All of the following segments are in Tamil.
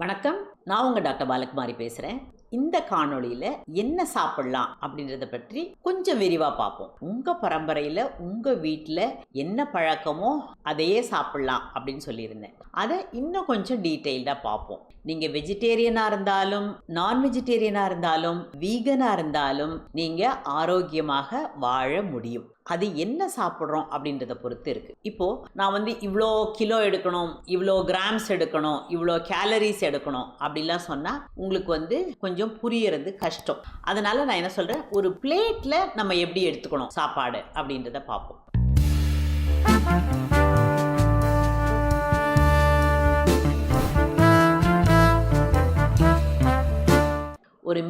வணக்கம். நான் உங்கள் டாக்டர் பாலகுமாரி பேசுகிறேன் இந்த காணொளியில் என்ன சாப்பிடலாம் அப்படின்றத பற்றி கொஞ்சம் விரிவாக பார்ப்போம். உங்கள் பரம்பரையில் உங்கள் வீட்டில் என்ன பழக்கமோ அதையே சாப்பிடலாம் அப்படின்னு சொல்லியிருந்தேன். அதை இன்னும் கொஞ்சம் டீட்டெயில்டாக பார்ப்போம். நீங்கள் வெஜிடேரியனாக இருந்தாலும் நான் வெஜிடேரியனாக இருந்தாலும் வீகனாக இருந்தாலும் நீங்கள் ஆரோக்கியமாக வாழ முடியும். அது என்ன சாப்பிட்றோம் அப்படின்றத பொறுத்து இருக்குது இப்போது நான் வந்து இவ்வளோ கிலோ எடுக்கணும் இவ்வளோ கிராம்ஸ் எடுக்கணும் இவ்வளோ கேலரிஸ் எடுக்கணும் அப்படிலாம் சொன்னால் உங்களுக்கு வந்து கொஞ்சம் புரியறது கஷ்டம். அதனால் நான் என்ன சொல்கிறேன் ஒரு பிளேட்டில் நம்ம எப்படி எடுத்துக்கணும் சாப்பாடு அப்படின்றத பார்ப்போம்.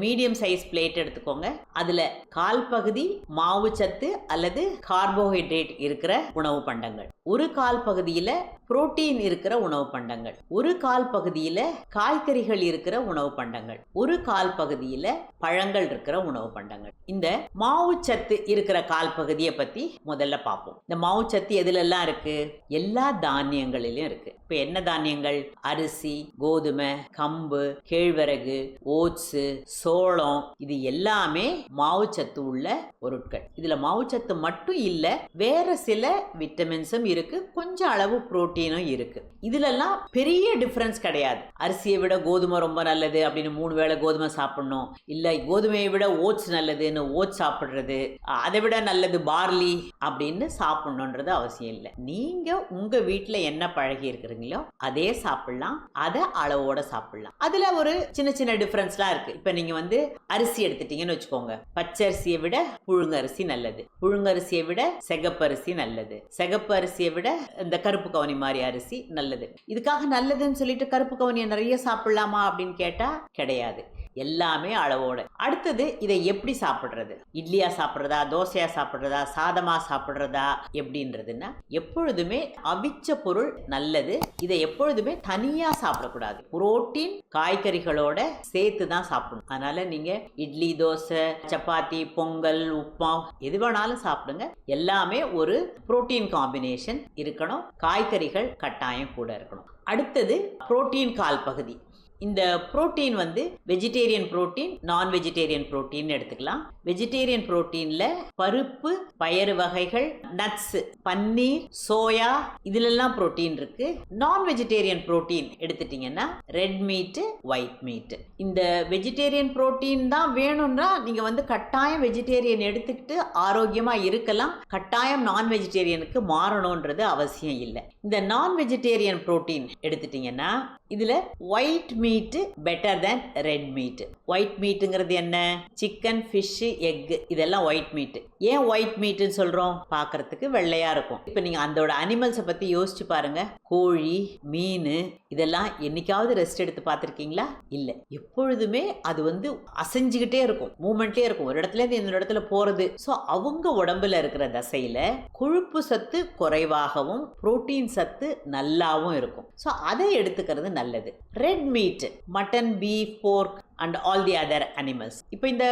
மீடியம் சைஸ் பிளேட் எடுத்துக்கோங்க. அதுல கால் பகுதி மாவு சத்து அல்லது கார்போஹைட்ரேட் இருக்கிற உணவு பண்டங்கள். ஒரு கால் பகுதியில புரோட்டீன் இருக்கிற உணவு பண்டங்கள். ஒரு கால் பகுதியில காய்கறிகள் இருக்கிற உணவு பண்டங்கள். ஒரு கால் பகுதியில பழங்கள் இருக்கிற உணவு பண்டங்கள். இந்த மாவு சத்து இருக்கிற கால் பகுதியை பத்தி முதல்ல பார்ப்போம். இந்த மாவு சத்து எதுலெல்லாம் இருக்கு? எல்லா தானியங்களிலும் இருக்கு. இப்போ என்ன தானியங்கள்? அரிசி கோதுமை கம்பு கேழ்வரகு ஓட்ஸு சோளம் இது எல்லாமே மாவுச்சத்து உள்ள பொருட்கள். இதுல மாவுச்சத்து மட்டும் இல்ல வேற சில விட்டமின்ஸும் இருக்கு கொஞ்சம் அளவு புரோட்டீனும் இருக்கு. இதுலலாம் பெரிய டிஃபரன்ஸ் கிடையாது. அரிசியை விட கோதுமை ரொம்ப நல்லது அப்படின்னு மூணு வேளை கோதுமை சாப்பிடணும். இல்ல கோதுமையை விட ஓட்ஸ் நல்லதுன்னு ஓட்ஸ் சாப்பிடுறது அதை விட நல்லது பார்லி அப்படின்னு சாப்பிடணுன்றது அவசியம் இல்லை. நீங்க உங்க வீட்டுல என்ன பழகி இருக்கிறீங்களோ அதே சாப்பிடலாம். அதை அளவோட சாப்பிடலாம். அதுல ஒரு சின்ன சின்ன டிஃபரன்ஸ்லாம் இருக்கு. இப்ப நீங்க வந்து அரிசி எடுத்துட்டீங்கன்னு வச்சுக்கோங்க. பச்சரிசியை விட புழுங்கரிசி நல்லது. புழுங்கரிசியை விட செகப்பரிசி நல்லது. செகப்பு அரிசியை விட இந்த கருப்பு கவனி மாதிரி அரிசி நல்லது. இதுக்காக நல்லதுன்னு சொல்லிட்டு கருப்பு கவனியை நிறைய சாப்பிடலாமா அப்படின்னு கேட்டால் கிடையாது. எல்லாமே அளவோட. அடுத்தது இதை எப்படி சாப்பிட்றது? இட்லியா சாப்பிட்றதா? தோசையா சாப்பிட்றதா? சாதமா சாப்பிட்றதா? எப்படின்றதுன்னா எப்பொழுதுமே அவிச்ச பொருள் நல்லது. இதை எப்பொழுதுமே தனியா சாப்பிடக்கூடாது. புரோட்டீன் காய்கறிகளோட சேர்த்து தான் சாப்பிடணும். அதனால நீங்க இட்லி தோசை சப்பாத்தி பொங்கல் உப்புமா எது வேணாலும் சாப்பிடுங்க. எல்லாமே ஒரு புரோட்டீன் காம்பினேஷன் இருக்கணும். காய்கறிகள் கட்டாயம் கூட இருக்கணும். அடுத்தது புரோட்டீன் கால் பகுதி. இந்த புரோட்டீன் வந்து vegetarian protein non vegetarian protein எடுத்துக்கலாம். வெஜிடேரியன் புரோட்டீன்ல பருப்பு பயறு வகைகள் நட்ஸ் பன்னீர் சோயா இதுலெல்லாம் புரோட்டீன் இருக்கு. நான் வெஜிடேரியன் புரோட்டீன் எடுத்துட்டீங்கன்னா ரெட் மீட்டு ஒயிட் மீட்டு இந்த வெஜிடேரியன் புரோட்டீன் தான் வேணும்னா நீங்க வந்து கட்டாயம் வெஜிடேரியன் எடுத்துக்கிட்டு ஆரோக்கியமா இருக்கலாம். கட்டாயம் நான் வெஜிடேரியனுக்கு மாறணுன்றது அவசியம் இல்லை. இந்த நான் வெஜிடேரியன் புரோட்டீன் எடுத்துட்டீங்கன்னா இதுல white meat better than red meat white மீட்டுங்கிறது என்ன? சிக்கன் ஃபிஷ்ஷு எக்கு இதெல்லாம் ஒயிட் மீட்டு ஏன் ஒயிட் மீட்டுன்னு சொல்றோம்? பார்க்கறதுக்கு வெள்ளையா இருக்கும். இப்போ நீங்க அதோட அனிமல்ஸை பத்தி யோசிச்சு பாருங்க. கோழி மீன் இதெல்லாம் என்னைக்காவது ரெஸ்ட் எடுத்து பார்த்துருக்கீங்களா? இல்லை. எப்பொழுதுமே அது வந்து அசைஞ்சுக்கிட்டே இருக்கும். மூமெண்ட்லேயே இருக்கும். ஒரு இடத்துல இருந்து இன்னொரு இடத்துல போறது. ஸோ அவங்க உடம்புல இருக்கிற தசையில கொழுப்பு சத்து குறைவாகவும் புரோட்டீன் சத்து நல்லாவும் இருக்கும். ஸோ அதை எடுத்துக்கிறது நல்லது. Red meat mutton beef pork and all the other animals இப்போ இந்த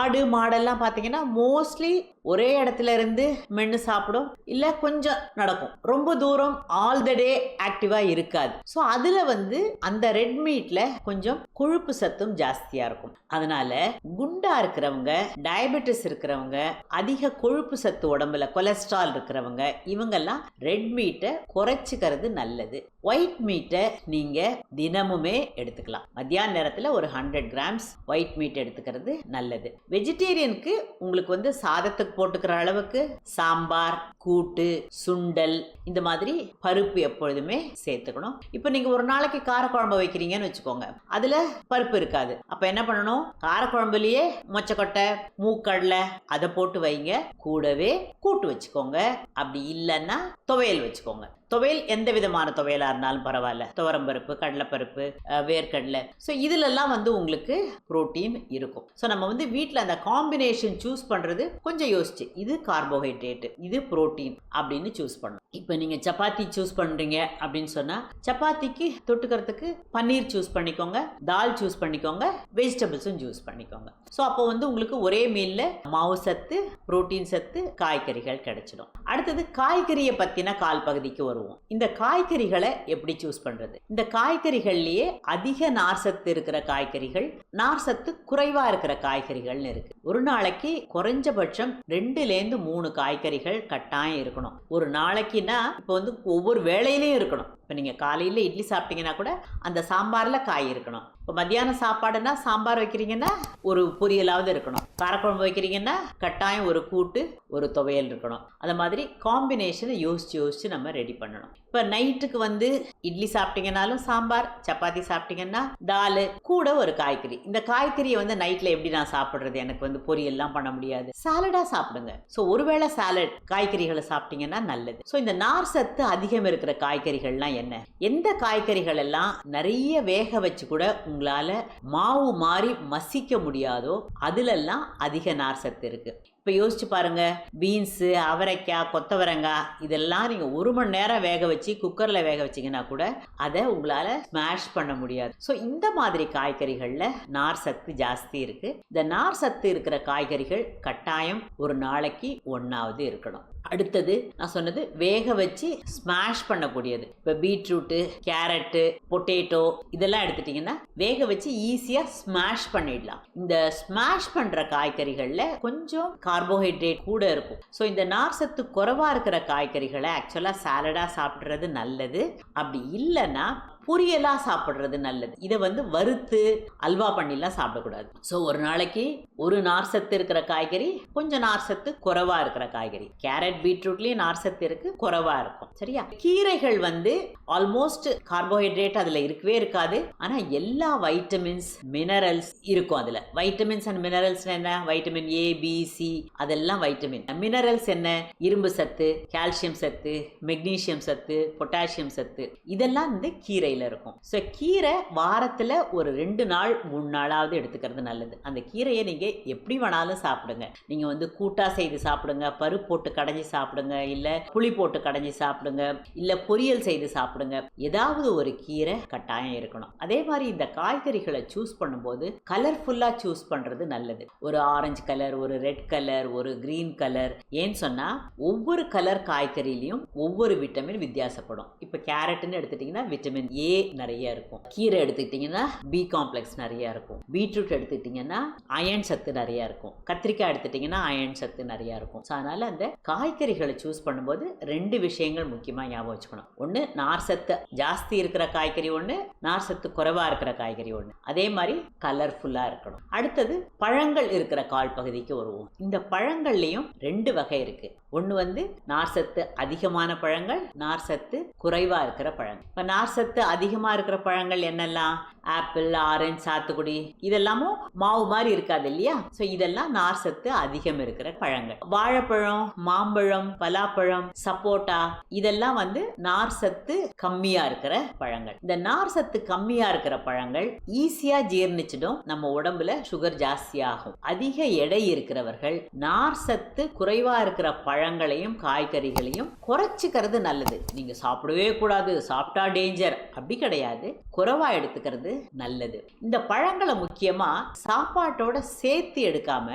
ஆடு மாடெல்லாம் பார்த்தீங்கன்னா மோஸ்ட்லி ஒரே இடத்துல இருந்து மென்று சாப்பிடும். இல்லை கொஞ்சம் நடக்கும். ரொம்ப தூரம் ஆல் த டே ஆக்டிவாக இருக்காது. ஸோ அதில் வந்து அந்த ரெட் மீட்டில் கொஞ்சம் கொழுப்பு சத்தும் ஜாஸ்தியாக இருக்கும். அதனால குண்டா இருக்கிறவங்க டயபெட்டிஸ் இருக்கிறவங்க அதிக கொழுப்பு சத்து உடம்புல கொலஸ்ட்ரால் இருக்கிறவங்க இவங்கெல்லாம் ரெட் மீட்டை குறைச்சிக்கிறது நல்லது. ஒயிட் மீட்டை நீங்கள் தினமுமே எடுத்துக்கலாம். மத்தியான நேரத்தில் ஒரு ஹண்ட்ரட் கிராம்ஸ் ஒயிட் மீட் எடுத்துக்கிறது நல்லது. வெஜிடேரியனுக்கு உங்களுக்கு வந்து சாதத்துக்கு போட்டுக்கிற அளவுக்கு சாம்பார் கூட்டு சுண்டல் இந்த மாதிரி பருப்பு எப்பொழுதுமே சேர்த்துக்கணும். இப்போ நீங்க ஒரு நாளைக்கு காரக்குழம்பு வைக்கிறீங்கன்னு வச்சுக்கோங்க. அதுல பருப்பு இருக்காது. அப்ப என்ன பண்ணணும்? காரக்குழம்புலயே மொச்சக்கொட்டை மூக்கடலை அதை போட்டு வைங்க. கூடவே கூட்டு வச்சுக்கோங்க. அப்படி இல்லைன்னா துவையல் வச்சுக்கோங்க. துவையல் எந்த விதமான துவையலாக இருந்தாலும் பரவாயில்ல. துவரம்பருப்பு கடலைப்பருப்பு வேர்க்கடலை. ஸோ இதிலெல்லாம் வந்து உங்களுக்கு புரோட்டீன் இருக்கும். ஸோ நம்ம வந்து வீட்டில் அந்த காம்பினேஷன் சூஸ் பண்ணுறது கொஞ்சம் யோசிச்சு. இது கார்போஹைட்ரேட்டு இது ப்ரோட்டீன் அப்படின்னு சூஸ் பண்ணணும். இப்போ நீங்கள் சப்பாத்தி சூஸ் பண்ணுறீங்க அப்படின்னு சொன்னால் சப்பாத்திக்கு தொட்டுக்கிறதுக்கு பன்னீர் சூஸ் பண்ணிக்கோங்க தால் சூஸ் பண்ணிக்கோங்க வெஜிடபிள்ஸும் சூஸ் பண்ணிக்கோங்க. ஸோ அப்போ வந்து உங்களுக்கு ஒரே மீலில் மாவு சத்து புரோட்டீன் சத்து காய்கறிகள் கிடைச்சிடும். அடுத்தது காய்கறியை பற்றின கால் பகுதிக்கு வரும் வருவோம். இந்த காய்கறிகளை எப்படி சூஸ் பண்றது? இந்த காய்கறிகள்லயே அதிக நார்சத்து இருக்கிற காய்கறிகள் நார்சத்து குறைவா இருக்கிற காய்கறிகள்னு இருக்கு. ஒரு நாளைக்கு குறைஞ்சபட்சம் ரெண்டுலேருந்து மூணு காய்கறிகள் கட்டாயம் இருக்கணும். ஒரு நாளைக்குன்னா இப்போ வந்து ஒவ்வொரு வேலையிலையும் இருக்கணும். இப்போ நீங்கள் காலையில் இட்லி சாப்பிட்டீங்கன்னா கூட அந்த சாம்பாரில் காய் இருக்கணும். இப்போ மத்தியானம் சாப்பாடுனா சாம்பார் வைக்கிறீங்கன்னா ஒரு பொரியலாவது இருக்கணும். காரக்குழம்பு வைக்கிறீங்கன்னா கட்டாயம் ஒரு கூட்டு ஒரு துவையல் இருக்கணும். அந்த மாதிரி காம்பினேஷனை யோசிச்சு யோசிச்சு நம்ம ரெடி பண்ணணும். பண்ணணும். இப்போ நைட்டுக்கு வந்து இட்லி சாப்பிட்டீங்கனாலும் சாம்பார் சப்பாத்தி சாப்பிட்டீங்கன்னா தால் கூட ஒரு காய்கறி. இந்த காய்கறியை வந்து நைட்டில் எப்படி நான் சாப்பிட்றது? எனக்கு வந்து பொரியல்லாம் பண்ண முடியாது. சாலடாக சாப்பிடுங்க. ஸோ ஒருவேளை சாலட் காய்கறிகளை சாப்பிட்டீங்கன்னா நல்லது. ஸோ இந்த நார் சத்து அதிகம் இருக்கிற காய்கறிகள்லாம் என்ன? எந்த காய்கறிகள் எல்லாம் நிறைய வேக வச்சு கூட உங்களால மாவு மாதிரி மசிக்க முடியாதோ அதுலெல்லாம் அதிக நார் சத்து இருக்கு. இப்போ யோசிச்சு பாருங்க. பீன்ஸு அவரைக்காய் கொத்தவரங்காய் இதெல்லாம் நீங்கள் ஒரு மணி நேரம் வேக வச்சு குக்கரில் வேக வச்சீங்கன்னா கூட அதை உங்களால் ஸ்மாஷ் பண்ண முடியாது. ஸோ இந்த மாதிரி காய்கறிகளில் நார் சத்து ஜாஸ்தி இருக்குது இந்த நார் சத்து இருக்கிற காய்கறிகள் கட்டாயம் ஒரு நாளைக்கு ஒன்றாவது இருக்கணும். அடுத்தது நான் சொன்னது வேக வச்சு ஸ்மாஷ் பண்ணக்கூடியது. இப்போ பீட்ரூட்டு கேரட்டு பொட்டேட்டோ இதெல்லாம் எடுத்துட்டிங்கன்னா வேக வச்சு ஈஸியாக ஸ்மாஷ் பண்ணிடலாம். இந்த ஸ்மாஷ் பண்ணுற காய்கறிகளில் கொஞ்சம் கார்போஹைட்ரேட் கூட இருக்கும். ஸோ இந்த நார் சத்து குறைவாக இருக்கிற காய்கறிகளை ஆக்சுவலாக சாலடாக சாப்பிட்றது நல்லது. அப்படி இல்லைன்னா பொரியலாக சாப்பிட்றது நல்லது. இதை வந்து வறுத்து அல்வா பண்ணிலாம் சாப்பிடக்கூடாது. ஸோ ஒரு நாளைக்கு ஒரு நார் சத்து இருக்கிற காய்கறி கொஞ்சம் நார் சத்து குறைவா இருக்கிற காய்கறி. கேரட் பீட்ரூட்லேயும் நார் சத்து இருக்கு குறைவா இருக்கும். சரியா? கீரைகள் வந்து ஆல்மோஸ்ட் கார்போஹைட்ரேட் அதில் இருக்கவே இருக்காது. ஆனால் எல்லா வைட்டமின்ஸ் மினரல்ஸ் இருக்கும் அதில். வைட்டமின்ஸ் அண்ட் மினரல்ஸ் என்ன? வைட்டமின் ஏ பி சி அதெல்லாம் வைட்டமின் மினரல்ஸ் என்ன? இரும்பு சத்து கால்சியம் சத்து மெக்னீசியம் சத்து பொட்டாசியம் சத்து. இதெல்லாம் வந்து கீரையில் இருக்கும். ஸோ கீரை வாரத்தில் ஒரு ரெண்டு நாள் மூணு நாளாவது எடுத்துக்கிறது நல்லது. அந்த கீரையை நீங்கள் எப்படி வேணாலும் சாப்பிடுங்க. நீங்கள் வந்து கூட்டா செய்து சாப்பிடுங்க பருப்பு போட்டு கடைஞ்சி சாப்பிடுங்க இல்லை புளி போட்டு கடைஞ்சி சாப்பிடுங்க இல்லை பொரியல் செய்து சாப்பிடுங்க. ஏதாவது ஒரு கீரை கட்டாயம் இருக்கணும். அதே மாதிரி இந்த காய்கறிகளை சூஸ் பண்ணும்போது கலர்ஃபுல்லாக சூஸ் பண்ணுறது நல்லது. ஒரு ஆரஞ்சு கலர் ஒரு ரெட் கலர் ஒரு கிரீன் கலர் ஏன்னு சொன்னால் ஒவ்வொரு கலர் காய்கறிலையும் ஒவ்வொரு விட்டமின் வித்தியாசப்படும். இப்போ கேரட்னு எடுத்துட்டிங்கன்னா விட்டமின் ஏ நிறைய இருக்கும். கீரை எடுத்துக்கிட்டிங்கன்னா பி காம்ப்ளெக்ஸ் நிறைய இருக்கும். பீட்ரூட் எடுத்துக்கிட்டிங்கன்னா அயன் சத்து நிறைய இருக்கும். கத்திரிக்காய் எடுத்துட்டிங்கன்னா அயன் சத்து நிறைய இருக்கும். ஸோ அதனால் அந்த காய்கறிகளை சூஸ் பண்ணும்போது ரெண்டு விஷயங்கள் முக்கியமாக ஞாபகம் வச்சுக்கணும். ஒன்று நார் சத்து. ஜாஸ்தி இருக்கிற காய்கறி ஒன்று நார் சத்து குறைவாக இருக்கிற காய்கறி ஒன்று அதே மாதிரி கலர்ஃபுல்லாக இருக்கணும். அடுத்தது பழங்கள் இருக்கிற கால் பகுதிக்கு வருவோம். இந்த பழங்கள்லையும் ரெண்டு வகை இருக்கு. ஒன்று வந்து நார் சத்து அதிகமான பழங்கள் நார் சத்து குறைவாக இருக்கிற பழங்கள். இப்போ நார் சத்து அதிகமாக இருக்கிற பழங்கள் என்னெல்லாம்? ஆப்பிள் ஆரஞ்சு சாத்துக்குடி இதெல்லாமும் மாவு மாதிரி இருக்காது இல்லையா? ஸோ இதெல்லாம் நார் சத்து அதிகம் இருக்கிற பழங்கள். வாழைப்பழம் மாம்பழம் பலாப்பழம் சப்போட்டா இதெல்லாம் வந்து நார் சத்து கம்மியா இருக்கிற பழங்கள். இந்த நார் சத்து கம்மியா இருக்கிற பழங்கள் ஈஸியா ஜீர்ணிச்சிடும். நம்ம உடம்புல சுகர் ஜாஸ்தியாகும். அதிக எடை இருக்கிறவர்கள் நார் சத்து குறைவா இருக்கிற பழங்களையும் காய்கறிகளையும் குறைச்சிக்கிறது நல்லது. நீங்க சாப்பிடவே கூடாது. சாப்பிட்டா டேஞ்சர் அப்படி கிடையாது. குறைவா எடுத்துக்கிறது நல்லது. இந்த பழங்களை முக்கியமா சாப்பாட்டோட சேர்த்து எடுக்காம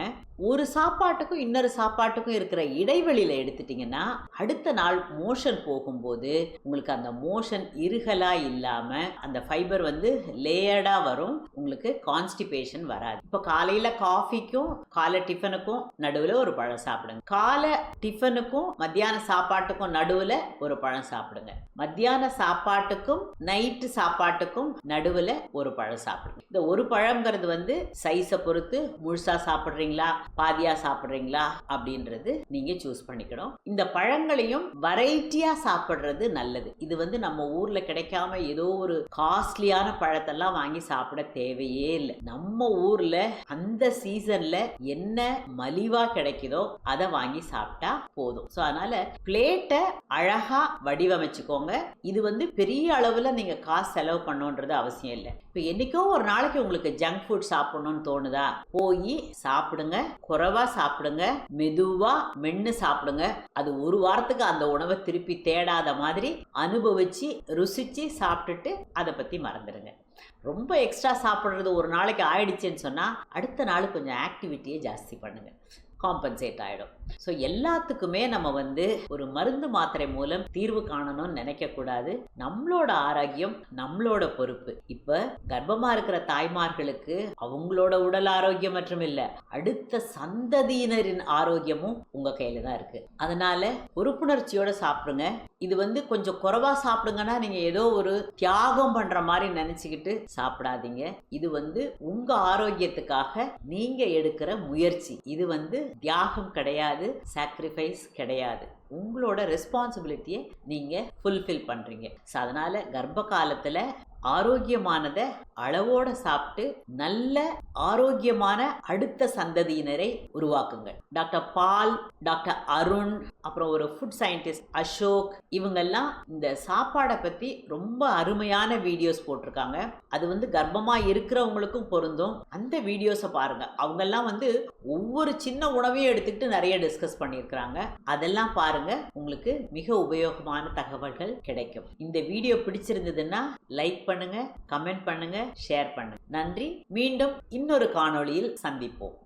ஒரு சாப்பாட்டுக்கும் இன்னொரு சாப்பாட்டுக்கும் இருக்கிற இடைவெளியில் எடுத்துட்டிங்கன்னா அடுத்த நாள் மோஷன் போகும்போது உங்களுக்கு அந்த மோஷன் இருகலாக இல்லாமல் அந்த ஃபைபர் வந்து லேயர்டாக வரும். உங்களுக்கு கான்ஸ்டிபேஷன் வராது. இப்போ காலையில் காஃபிக்கும் காலை டிஃபனுக்கும் நடுவில் ஒரு பழம் சாப்பிடுங்க. காலை டிஃபனுக்கும் மத்தியான சாப்பாட்டுக்கும் நடுவில் ஒரு பழம் சாப்பிடுங்க. மத்தியான சாப்பாட்டுக்கும் நைட்டு சாப்பாட்டுக்கும் நடுவில் ஒரு பழம் சாப்பிடுங்க. இந்த ஒரு பழங்கிறது வந்து சைஸை பொறுத்து முழுசாக சாப்பிட்றீங்களா? பாதியா சாப்பிட்றீங்களா அப்படின்றது நீங்க சூஸ் பண்ணிக்கணும். இந்த பழங்களையும் வெரைட்டியா சாப்பிட்றது நல்லது. இது வந்து நம்ம ஊர்ல கிடைக்காம ஏதோ ஒரு காஸ்ட்லியான பழத்தெல்லாம் வாங்கி சாப்பிட தேவையே இல்லை. நம்ம ஊர்ல அந்த சீசன்ல என்ன மலிவா கிடைக்குதோ அதை வாங்கி சாப்பிட்டா போதும். ஸோ அதனால பிளேட்டை அழகா வடிவமைச்சுக்கோங்க. இது வந்து பெரிய அளவுல நீங்க காசு செலவு பண்ணணுன்றது அவசியம் இல்லை. இப்போ என்னைக்கோ ஒரு நாளைக்கு உங்களுக்கு ஜங்க் ஃபுட் சாப்பிடணும்னு தோணுதா? போய் சாப்பிடுங்க. குறைவா சாப்பிடுங்க மெதுவா மென்னு சாப்பிடுங்க. அது ஒரு வாரத்துக்கு அந்த உணவை திருப்பி தேடாத மாதிரி அனுபவிச்சு ருசிச்சு சாப்பிட்டுட்டு அதை பத்தி மறந்துடுங்க. ரொம்ப எக்ஸ்ட்ரா சாப்பிட்றது ஒரு நாளைக்கு ஆயிடுச்சுன்னு சொன்னால் அடுத்த நாள் கொஞ்சம் ஆக்டிவிட்டியை ஜாஸ்தி பண்ணுங்க. காம்பன்சேட் ஆகிடும் ஸோ எல்லாத்துக்குமே நம்ம வந்து ஒரு மருந்து மாத்திரை மூலம் தீர்வு காணணும்னு நினைக்கக்கூடாது. நம்மளோட ஆரோக்கியம் நம்மளோட பொறுப்பு. இப்ப கர்ப்பமா இருக்கிற தாய்மார்களுக்கு அவங்களோட உடல் ஆரோக்கியம் மற்றும் இல்லை அடுத்த சந்ததியினரின் ஆரோக்கியமும் உங்க கையில தான் இருக்கு. அதனால பொறுப்புணர்ச்சியோட சாப்பிடுங்க. இது வந்து கொஞ்சம் குறைவா சாப்பிடுங்கன்னா நீங்க ஏதோ ஒரு தியாகம் பண்ற மாதிரி நினச்சிக்கிட்டு சாப்பிடாதீங்க. இது வந்து உங்க ஆரோக்கியத்துக்காக நீங்க எடுக்கிற முயற்சி. இது வந்து தியாகம் கிடையாது. சாக்ரிஃபைஸ் கிடையாது. உங்களோட ரெஸ்பான்சிபிலிட்டியை நீங்க ஃபுல்ஃபில் பண்றீங்க. ஸோ அதனால கர்ப்ப காலத்தில் ஆரோக்கியமானதை அளவோட சாப்பிட்டு நல்ல ஆரோக்கியமான அடுத்த சந்ததியினரை உருவாக்குங்கள். டாக்டர் பால் டாக்டர் அருண் அப்புறம் ஒரு ஃபுட் சயின்டிஸ்ட் அசோக் இவங்கெல்லாம் இந்த சாப்பாடை பற்றி ரொம்ப அருமையான வீடியோஸ் போட்டிருக்காங்க. அது வந்து கர்ப்பமாக இருக்கிறவங்களுக்கும் பொருந்தும். அந்த வீடியோஸை பாருங்கள் அவங்கெல்லாம் வந்து ஒவ்வொரு சின்ன உணவையும் எடுத்துக்கிட்டு நிறைய டிஸ்கஸ் பண்ணியிருக்கிறாங்க. அதெல்லாம் பாருங்கள் உங்களுக்கு மிக உபயோகமான தகவல்கள் கிடைக்கும். இந்த வீடியோ பிடிச்சிருந்ததுன்னா லைக் பண்ணுங்க கமெண்ட் பண்ணுங்க ஷேர் பண்ணுங்க. நன்றி. மீண்டும் இன்னொரு காணொளியில் சந்திப்போம்.